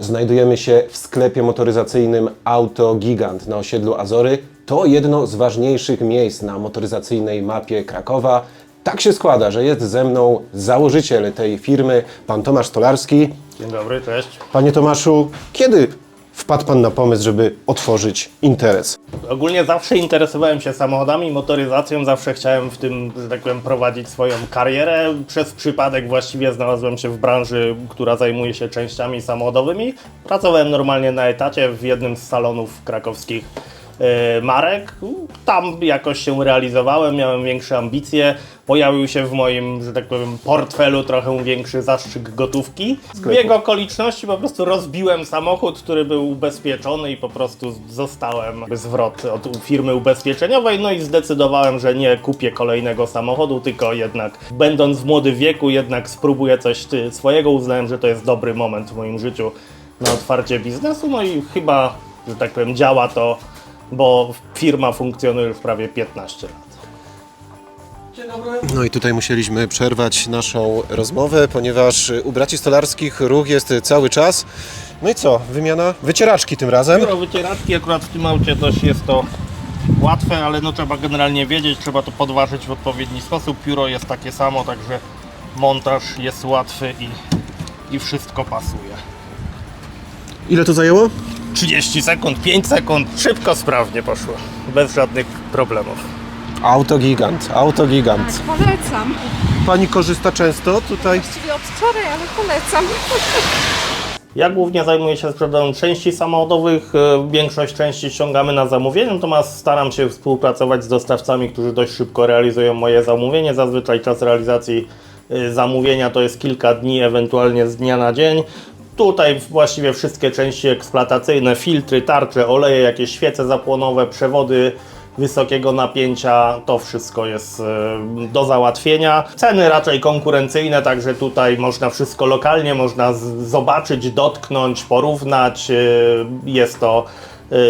Znajdujemy się w sklepie motoryzacyjnym Auto Gigant na osiedlu Azory. To jedno z ważniejszych miejsc na motoryzacyjnej mapie Krakowa. Tak się składa, że jest ze mną założyciel tej firmy, pan Tomasz Stolarski. Dzień dobry, cześć. Panie Tomaszu, kiedy wpadł pan na pomysł, żeby otworzyć interes? Ogólnie zawsze interesowałem się samochodami, motoryzacją, zawsze chciałem w tym, że tak powiem, prowadzić swoją karierę. Przez przypadek właściwie znalazłem się w branży, która zajmuje się częściami samochodowymi. Pracowałem normalnie na etacie w jednym z salonów krakowskich marek. Tam jakoś się realizowałem, miałem większe ambicje. Pojawił się w moim, że tak powiem, portfelu trochę większy zastrzyk gotówki. W bieg okoliczności po prostu rozbiłem samochód, który był ubezpieczony i po prostu zostałem zwrot od firmy ubezpieczeniowej. No i zdecydowałem, że nie kupię kolejnego samochodu, tylko jednak będąc w młodym wieku, jednak spróbuję coś swojego. Uznałem, że to jest dobry moment w moim życiu na otwarcie biznesu. No i chyba, że tak powiem, działa to, bo firma funkcjonuje już prawie 15 lat. No i tutaj musieliśmy przerwać naszą rozmowę, ponieważ u braci stolarskich ruch jest cały czas. No i co? Wymiana wycieraczki tym razem. Pióro wycieraczki akurat w tym aucie dość jest to łatwe, ale no trzeba generalnie wiedzieć, trzeba to podważyć w odpowiedni sposób. Pióro jest takie samo, także montaż jest łatwy i, i wszystko pasuje. Ile to zajęło? 30 sekund, 5 sekund, szybko, sprawnie poszło, bez żadnych problemów. Autogigant, autogigant. Polecam. Pani korzysta często tutaj? Właściwie od wczoraj, ale polecam. Ja głównie zajmuję się sprzedażą części samochodowych. e, Większość części ściągamy na zamówienie, natomiast staram się współpracować z dostawcami, którzy dość szybko realizują moje zamówienie. Zazwyczaj czas realizacji e, zamówienia to jest kilka dni, ewentualnie z dnia na dzień. Tutaj właściwie wszystkie części eksploatacyjne, filtry, tarcze, oleje, jakieś świece zapłonowe, przewody wysokiego napięcia, to wszystko jest e, do załatwienia. Ceny raczej konkurencyjne, także tutaj można wszystko lokalnie, można zobaczyć, dotknąć, porównać. e, Jest to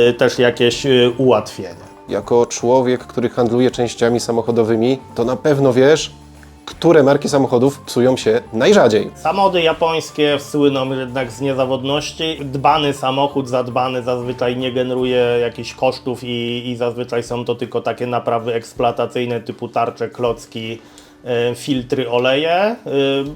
e, też jakieś ułatwienie. Jako człowiek, który handluje częściami samochodowymi, to na pewno wiesz, które marki samochodów psują się najrzadziej. Samochody japońskie słyną jednak z niezawodności. Dbany samochód, zadbany zazwyczaj nie generuje jakichś kosztów i, i zazwyczaj są to tylko takie naprawy eksploatacyjne typu tarcze, klocki, e, filtry, oleje. E,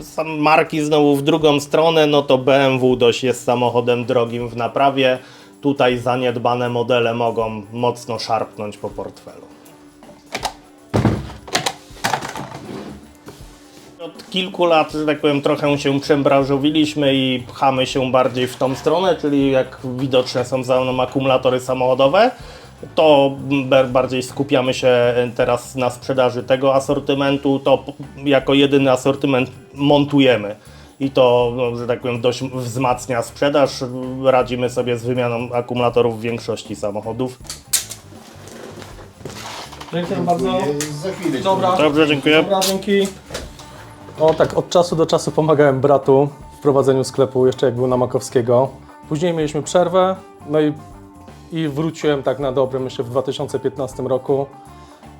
Sam marki znowu w drugą stronę, no to BMW dość jest samochodem drogim w naprawie. Tutaj zaniedbane modele mogą mocno szarpnąć po portfelu. Kilku lat, że tak powiem, trochę się przebranżowiliśmy i pchamy się bardziej w tą stronę, czyli jak widoczne są za mną akumulatory samochodowe, to bardziej skupiamy się teraz na sprzedaży tego asortymentu, to jako jedyny asortyment montujemy. I to, no, że tak powiem, dość wzmacnia sprzedaż. Radzimy sobie z wymianą akumulatorów w większości samochodów. Dziękuję bardzo. Za chwilę. Dobra, Dobrze, dziękuję. dobra, dzięki. No tak, od czasu do czasu pomagałem bratu w prowadzeniu sklepu, jeszcze jak był na Makowskiego. Później mieliśmy przerwę, no i, i wróciłem tak na dobre, myślę, w 2015 roku.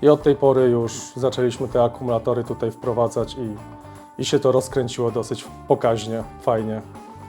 I od tej pory już zaczęliśmy te akumulatory tutaj wprowadzać i, i się to rozkręciło dosyć pokaźnie, fajnie.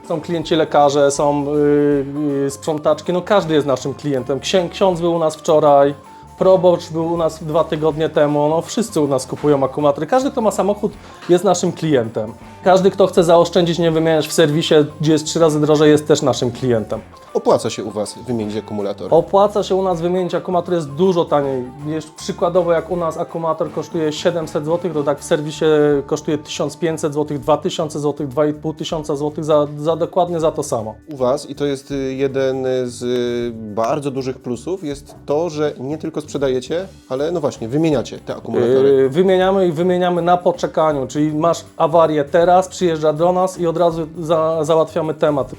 Są klienci lekarze, są yy, yy, sprzątaczki, no każdy jest naszym klientem. Księ, ksiądz był u nas wczoraj, proboszcz był u nas dwa tygodnie temu, no wszyscy u nas kupują akumulatory. Każdy, kto ma samochód, jest naszym klientem. Każdy, kto chce zaoszczędzić, nie wymieniać w serwisie, gdzie jest trzy razy drożej, jest też naszym klientem. Opłaca się u Was wymienić akumulator. Opłaca się u nas wymienić akumulator, jest dużo taniej. Jest przykładowo, jak u nas akumulator kosztuje 700 zł, to tak w serwisie kosztuje 1500 zł, 2000 zł, 2500 zł, za, za dokładnie za to samo. U Was, i to jest y, jeden z y, bardzo dużych plusów, jest to, że nie tylko sprzedajecie, ale no właśnie, wymieniacie te akumulatory. Yy, wymieniamy i wymieniamy na poczekaniu, czyli masz awarię teraz, przyjeżdża do nas i od razu za, załatwiamy temat.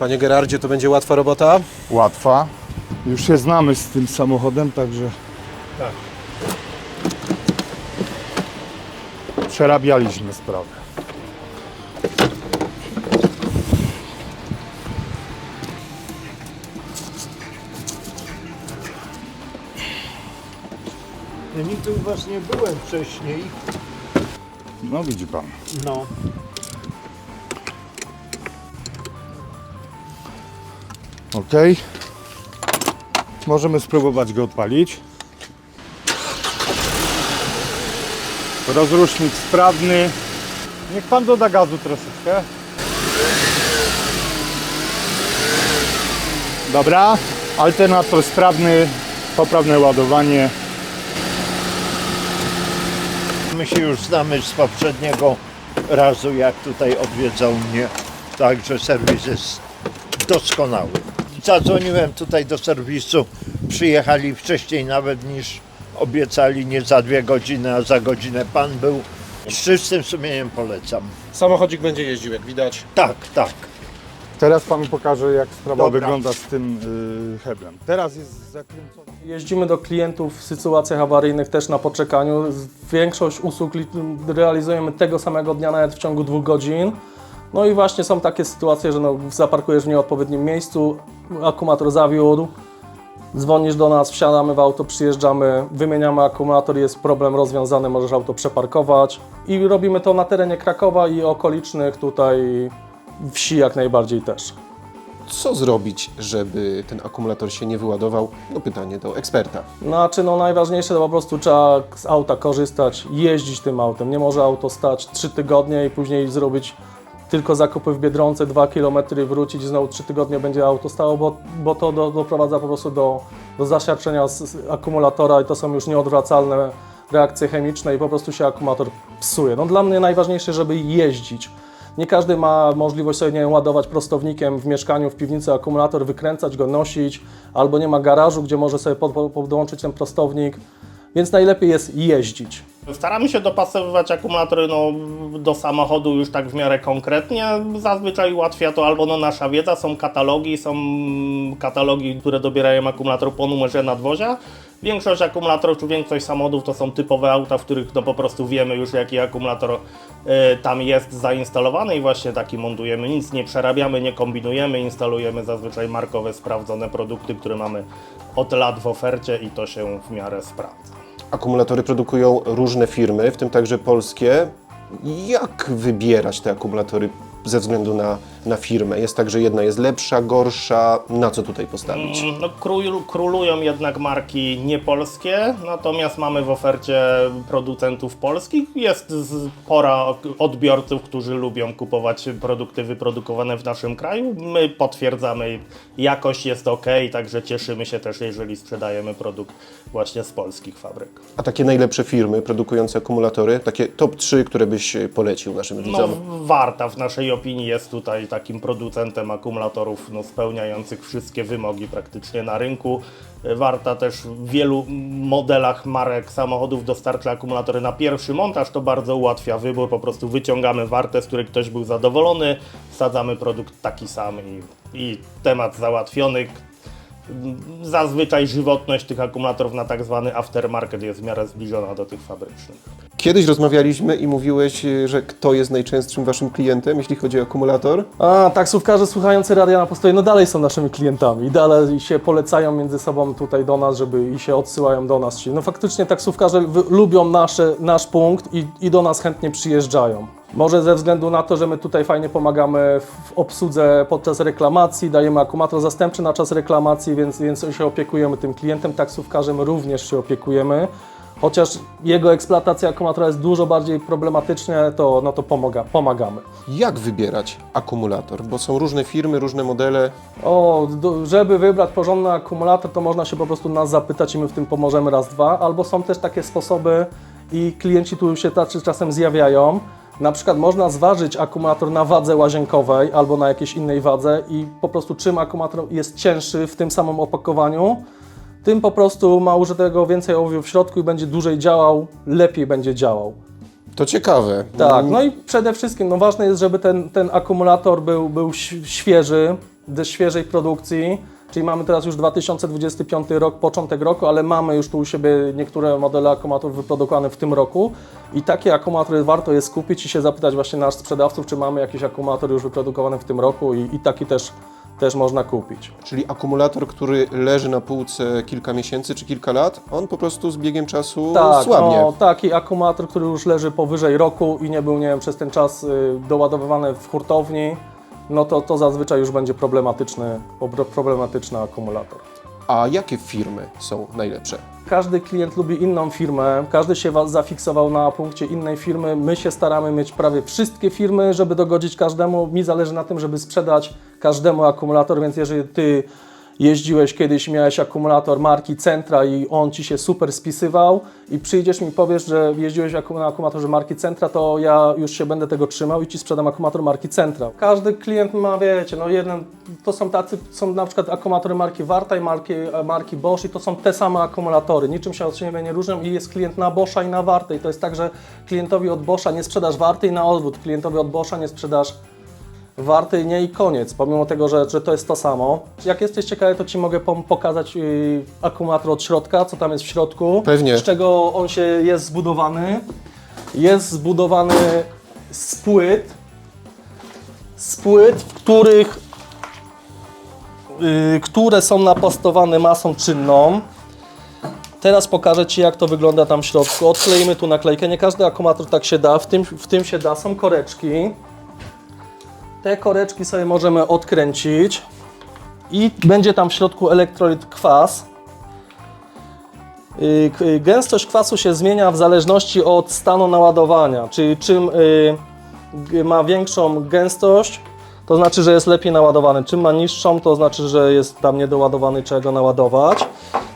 Panie Gerardzie, to będzie łatwa robota? Łatwa. Już się znamy z tym samochodem, także. Tak. Przerabialiśmy sprawę. Ja nigdy u was nie byłem wcześniej. No widzi pan. No. Ok. Możemy spróbować go odpalić. Rozrusznik sprawny. Niech pan doda gazu troszeczkę. Dobra. Alternator sprawny. Poprawne ładowanie. My się już znamy z poprzedniego razu, jak tutaj odwiedzał mnie, także serwis jest doskonały. Zadzwoniłem tutaj do serwisu, przyjechali wcześniej nawet niż obiecali, nie za dwie godziny, a za godzinę pan był. Z czystym sumieniem polecam. Samochodzik będzie jeździł, jak widać. Tak, tak. Teraz panu pokażę, jak sprawa Dobra. wygląda z tym y, heblem. Teraz jest zakręcony. Jeździmy do klientów w sytuacjach awaryjnych też na poczekaniu. Większość usług li- realizujemy tego samego dnia, nawet w ciągu dwóch godzin. No i właśnie są takie sytuacje, że no, zaparkujesz w nieodpowiednim miejscu, akumulator zawiódł, dzwonisz do nas, wsiadamy w auto, przyjeżdżamy, wymieniamy akumulator, jest problem rozwiązany, możesz auto przeparkować. I robimy to na terenie Krakowa i okolicznych tutaj wsi jak najbardziej też. Co zrobić, żeby ten akumulator się nie wyładował? No pytanie do eksperta. Znaczy, no najważniejsze to po prostu trzeba z auta korzystać, jeździć tym autem. Nie może auto stać 3 tygodnie i później zrobić tylko zakupy w Biedronce, 2 km wrócić znowu 3 tygodnie będzie auto stało, bo, bo to do, doprowadza po prostu do, do zasiarczenia z, z akumulatora i to są już nieodwracalne reakcje chemiczne i po prostu się akumulator psuje. No dla mnie najważniejsze, żeby jeździć. Nie każdy ma możliwość sobie nie ładować prostownikiem w mieszkaniu, w piwnicy akumulator, wykręcać go, nosić, albo nie ma garażu, gdzie może sobie pod, pod, podłączyć ten prostownik, więc najlepiej jest jeździć. Staramy się dopasowywać akumulatory no, do samochodu już tak w miarę konkretnie. Zazwyczaj ułatwia to albo no, nasza wiedza, są katalogi, są katalogi, które dobierają akumulator po numerze nadwozia. Większość akumulatorów, czy większość samochodów to są typowe auta, w których no, po prostu wiemy już jaki akumulator e, tam jest zainstalowany i właśnie taki montujemy. Nic nie przerabiamy, nie kombinujemy, instalujemy zazwyczaj markowe, sprawdzone produkty, które mamy od lat w ofercie i to się w miarę sprawdza. Akumulatory produkują różne firmy, w tym także polskie. Jak wybierać te akumulatory ze względu na, na firmę? Jest tak, że jedna jest lepsza, gorsza. Na co tutaj postawić? No, król, królują jednak marki niepolskie, natomiast mamy w ofercie producentów polskich. Jest spora odbiorców, którzy lubią kupować produkty wyprodukowane w naszym kraju. My potwierdzamy, jakość jest ok, także cieszymy się też, jeżeli sprzedajemy produkt właśnie z polskich fabryk. A takie najlepsze firmy produkujące akumulatory, takie top 3, które byś polecił naszym No, widzom? Warta w naszej opinii jest tutaj takim producentem akumulatorów no, spełniających wszystkie wymogi praktycznie na rynku. Warta też w wielu modelach marek samochodów dostarcza akumulatory na pierwszy montaż, to bardzo ułatwia wybór, po prostu wyciągamy wartę, z której ktoś był zadowolony, wsadzamy produkt taki sam i, i temat załatwiony. Zazwyczaj żywotność tych akumulatorów na tak zwany aftermarket jest w miarę zbliżona do tych fabrycznych. Kiedyś rozmawialiśmy i mówiłeś, y, że kto jest najczęstszym waszym klientem, jeśli chodzi o akumulator? A, taksówkarze słuchający radia na postoju, no dalej są naszymi klientami dalej się polecają między sobą tutaj do nas, żeby i się odsyłają do nas. No faktycznie taksówkarze lubią nasze, nasz punkt i, i do nas chętnie przyjeżdżają. Może ze względu na to, że my tutaj fajnie pomagamy w obsłudze podczas reklamacji, dajemy akumulator zastępczy na czas reklamacji, więc, więc się opiekujemy tym klientem, taksówkarzem również się opiekujemy. Chociaż jego eksploatacja akumulatora jest dużo bardziej problematyczna, to, no to pomaga, pomagamy. Jak wybierać akumulator? Bo są różne firmy, różne modele. O, do, żeby wybrać porządny akumulator, to można się po prostu nas zapytać i my w tym pomożemy raz, dwa. Albo są też takie sposoby i klienci tu się tacy czasem zjawiają. Na przykład można zważyć akumulator na wadze łazienkowej albo na jakiejś innej wadze i po prostu czym akumulator jest cięższy w tym samym opakowaniu, tym po prostu ma użytego więcej ołowiu w środku i będzie dłużej działał, lepiej będzie działał. To ciekawe. Tak, no i przede wszystkim no ważne jest, żeby ten, ten akumulator był, był świeży, ze świeżej produkcji, czyli mamy teraz już 2025 rok, początek roku, ale mamy już tu u siebie niektóre modele akumulatorów wyprodukowane w tym roku i takie akumulatory warto je skupić i się zapytać właśnie nasz sprzedawców, czy mamy jakiś akumulator już wyprodukowany w tym roku i, i taki też, też można kupić. Czyli akumulator, który leży na półce kilka miesięcy czy kilka lat, on po prostu z biegiem czasu Tak, słabnie. no, taki akumulator, który już leży powyżej roku i nie był, nie wiem, przez ten czas y, doładowywany w hurtowni, no to, to zazwyczaj już będzie problematyczny, problematyczny akumulator. A jakie firmy są najlepsze? Każdy klient lubi inną firmę, każdy się wa- zafiksował na punkcie innej firmy. My się staramy mieć prawie wszystkie firmy, żeby dogodzić każdemu. Mi zależy na tym, żeby sprzedać każdemu akumulator, więc jeżeli ty jeździłeś kiedyś, miałeś akumulator marki Centra i on ci się super spisywał i przyjdziesz mi powiesz, że jeździłeś na akumulatorze marki Centra, to ja już się będę tego trzymał i ci sprzedam akumulator marki Centra. Każdy klient ma, wiecie, no jeden, to są tacy, są na przykład akumulatory marki Warta i marki, e, marki Bosch i to są te same akumulatory, niczym się od siebie nie różnią i jest klient na Boscha i na Wartę i to jest tak, że klientowi od Boscha nie sprzedasz Warty i na odwrót, klientowi od Boscha nie sprzedasz warty nie i koniec, pomimo tego, że, że to jest to samo. Jak jesteś ciekawy, to Ci mogę pom- pokazać yy, akumulator od środka, co tam jest w środku. Pewnie. Z czego on się jest zbudowany. Jest zbudowany z płyt, z płyt, w których, yy, które są napastowane masą czynną. Teraz pokażę Ci, jak to wygląda tam w środku. Odkleimy tu naklejkę. Nie każdy akumulator tak się da, w tym, w tym się da. Są koreczki. Te koreczki sobie możemy odkręcić i będzie tam w środku elektrolit kwas. Y, y, Gęstość kwasu się zmienia w zależności od stanu naładowania, czyli czym y, ma większą gęstość, to znaczy, że jest lepiej naładowany. Czym ma niższą, to znaczy, że jest tam niedoładowany, trzeba go naładować.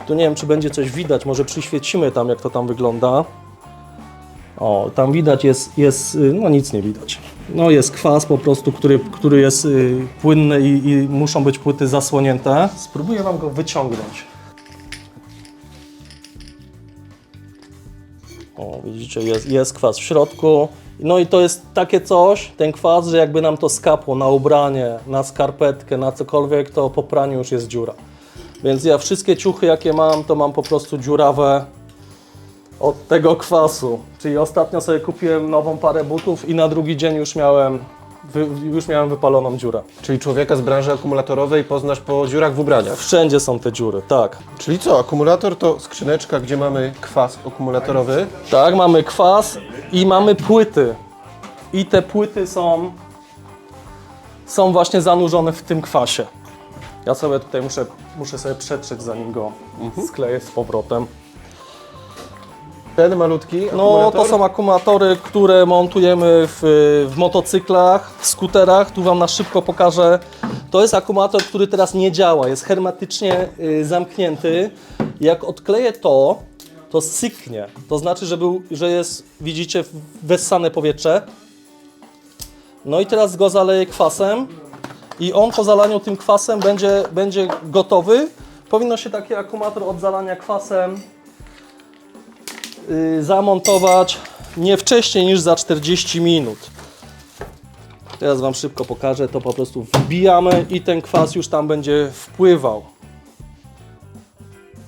Tu nie wiem, czy będzie coś widać, może przyświecimy tam, jak to tam wygląda. O, tam widać jest, jest, y, no nic nie widać. No jest kwas po prostu, który, który jest y, płynny i, i muszą być płyty zasłonięte. Spróbuję Wam go wyciągnąć. O, widzicie, jest, jest kwas w środku. No i to jest takie coś, ten kwas, że jakby nam to skapło na ubranie, na skarpetkę, na cokolwiek, to po praniu już jest dziura. Więc ja wszystkie ciuchy, jakie mam, to mam po prostu dziurawe od tego kwasu. Czyli ostatnio sobie kupiłem nową parę butów i na drugi dzień już miałem, wy, już miałem wypaloną dziurę. Czyli człowieka z branży akumulatorowej poznasz po dziurach w ubraniach. Wszędzie są te dziury, tak. Czyli co, akumulator to skrzyneczka, gdzie mamy kwas akumulatorowy. Tak, mamy kwas i mamy płyty. I te płyty są, są właśnie zanurzone w tym kwasie. Ja sobie tutaj muszę, muszę sobie przetrzeć, zanim go skleję z powrotem. Ten malutki No, akumulator. to są akumulatory, które montujemy w, w motocyklach, w skuterach. Tu Wam na szybko pokażę. To jest akumulator, który teraz nie działa. Jest hermetycznie y, zamknięty. Jak odkleję to, to syknie. To znaczy, że, był, że jest, widzicie, wessane powietrze. No i teraz go zaleję kwasem i on po zalaniu tym kwasem będzie, będzie gotowy. Powinno się taki akumulator od zalania kwasem zamontować nie wcześniej niż za 40 minut. Teraz Wam szybko pokażę, to po prostu wbijamy i ten kwas już tam będzie wpływał.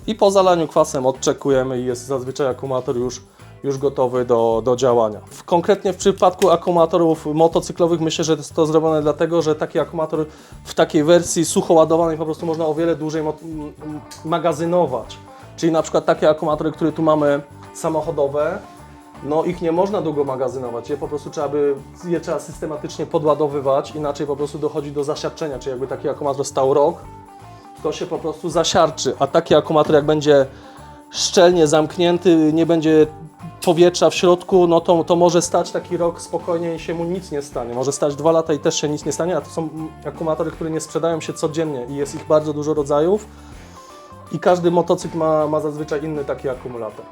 I po zalaniu kwasem odczekujemy i jest zazwyczaj akumulator już, już gotowy do, do działania. Konkretnie w przypadku akumulatorów motocyklowych myślę, że jest to zrobione dlatego, że taki akumulator w takiej wersji sucho ładowanej po prostu można o wiele dłużej magazynować. Czyli na przykład takie akumulatory, które tu mamy samochodowe, no ich nie można długo magazynować, je po prostu trzeba by, je trzeba systematycznie podładowywać, inaczej po prostu dochodzi do zasiarczenia, czyli jakby taki akumulator stał rok, to się po prostu zasiarczy, a taki akumulator jak będzie szczelnie zamknięty, nie będzie powietrza w środku, no to, to może stać taki rok spokojnie i się mu nic nie stanie. Może stać dwa lata i też się nic nie stanie, a to są akumulatory, które nie sprzedają się codziennie i jest ich bardzo dużo rodzajów i każdy motocykl ma, ma zazwyczaj inny taki akumulator.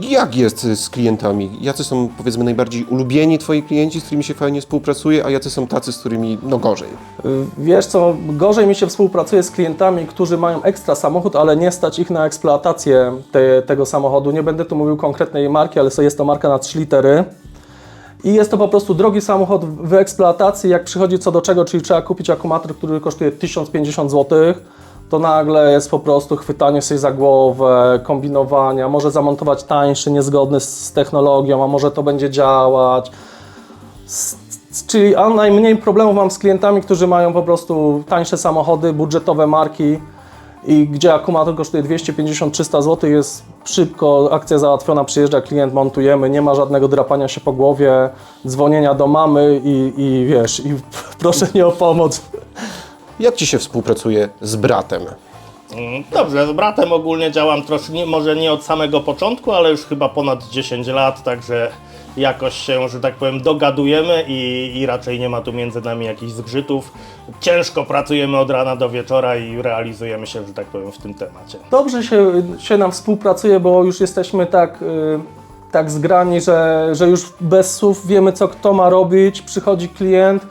Jak jest z klientami? Jacy są powiedzmy najbardziej ulubieni Twoi klienci, z którymi się fajnie współpracuje, a jacy są tacy, z którymi no gorzej? Y, Wiesz co, gorzej mi się współpracuje z klientami, którzy mają ekstra samochód, ale nie stać ich na eksploatację te, tego samochodu. Nie będę tu mówił konkretnej marki, ale jest to marka na 3 litery. I jest to po prostu drogi samochód w eksploatacji. Jak przychodzi co do czego, czyli trzeba kupić akumulator, który kosztuje 1050 zł, to nagle jest po prostu chwytanie się za głowę, kombinowania, może zamontować tańszy, niezgodny z technologią, a może to będzie działać. Czyli a najmniej problemów mam z klientami, którzy mają po prostu tańsze samochody, budżetowe marki i gdzie akumulator kosztuje 250-300 zł, jest szybko, akcja załatwiona, przyjeżdża klient, montujemy, nie ma żadnego drapania się po głowie, dzwonienia do mamy i, i wiesz, i proszenie o pomoc. Jak Ci się współpracuje z bratem? Mm, Dobrze, z bratem ogólnie działam troszkę, nie, może nie od samego początku, ale już chyba ponad 10 lat, także jakoś się, że tak powiem, dogadujemy i, i raczej nie ma tu między nami jakichś zgrzytów. Ciężko pracujemy od rana do wieczora i realizujemy się, że tak powiem, w tym temacie. Dobrze się, się nam współpracuje, bo już jesteśmy tak, y, tak zgrani, że, że już bez słów wiemy, co kto ma robić. Przychodzi klient,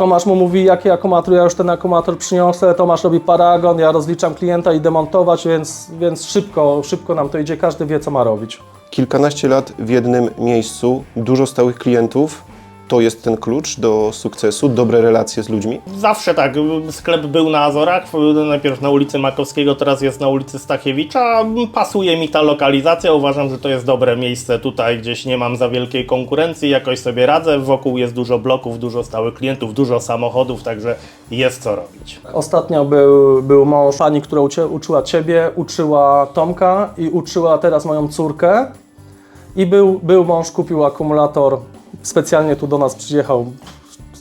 Tomasz mu mówi, jaki akumulator, ja już ten akumulator przyniosę, Tomasz robi paragon, ja rozliczam klienta i demontować, więc, więc szybko, szybko nam to idzie, każdy wie, co ma robić. Kilkanaście lat w jednym miejscu, dużo stałych klientów. To jest ten klucz do sukcesu, dobre relacje z ludźmi. Zawsze tak, sklep był na Azorach, najpierw na ulicy Makowskiego, teraz jest na ulicy Stachiewicza. Pasuje mi ta lokalizacja, uważam, że to jest dobre miejsce tutaj, gdzieś nie mam za wielkiej konkurencji, jakoś sobie radzę. Wokół jest dużo bloków, dużo stałych klientów, dużo samochodów, także jest co robić. Ostatnio był, był mąż pani, która uczyła Ciebie, uczyła Tomka i uczyła teraz moją córkę. I był, był mąż, kupił akumulator, specjalnie tu do nas przyjechał.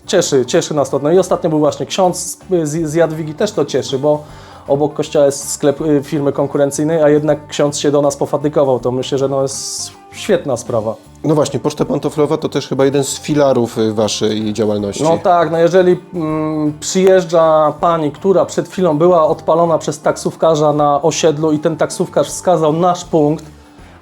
Cieszy, cieszy nas to. No i ostatnio był właśnie ksiądz z, z Jadwigi, też to cieszy, bo obok kościoła jest sklep y, firmy konkurencyjnej, a jednak ksiądz się do nas pofatykował. To myślę, że no jest świetna sprawa. No właśnie, Poczta Pantoflowa to też chyba jeden z filarów y, Waszej działalności. No tak, no jeżeli mm, przyjeżdża pani, która przed chwilą była odpalona przez taksówkarza na osiedlu i ten taksówkarz wskazał nasz punkt,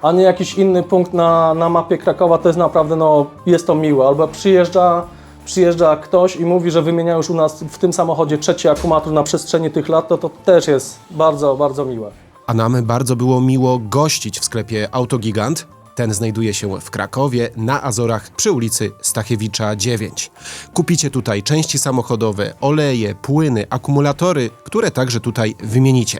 a nie jakiś inny punkt na, na mapie Krakowa, to jest naprawdę, no, jest to miłe. Albo przyjeżdża, przyjeżdża ktoś i mówi, że wymienia już u nas w tym samochodzie trzeci akumulator na przestrzeni tych lat, to to też jest bardzo, bardzo miłe. A nam bardzo było miło gościć w sklepie Autogigant. Ten znajduje się w Krakowie, na Azorach, przy ulicy Stachiewicza 9. Kupicie tutaj części samochodowe, oleje, płyny, akumulatory, które także tutaj wymienicie.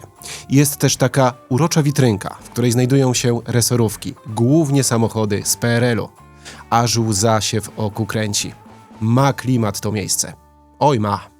Jest też taka urocza witrynka, w której znajdują się resorówki, głównie samochody z PRL-u. Aż łza się w oku kręci. Ma klimat to miejsce. Oj ma.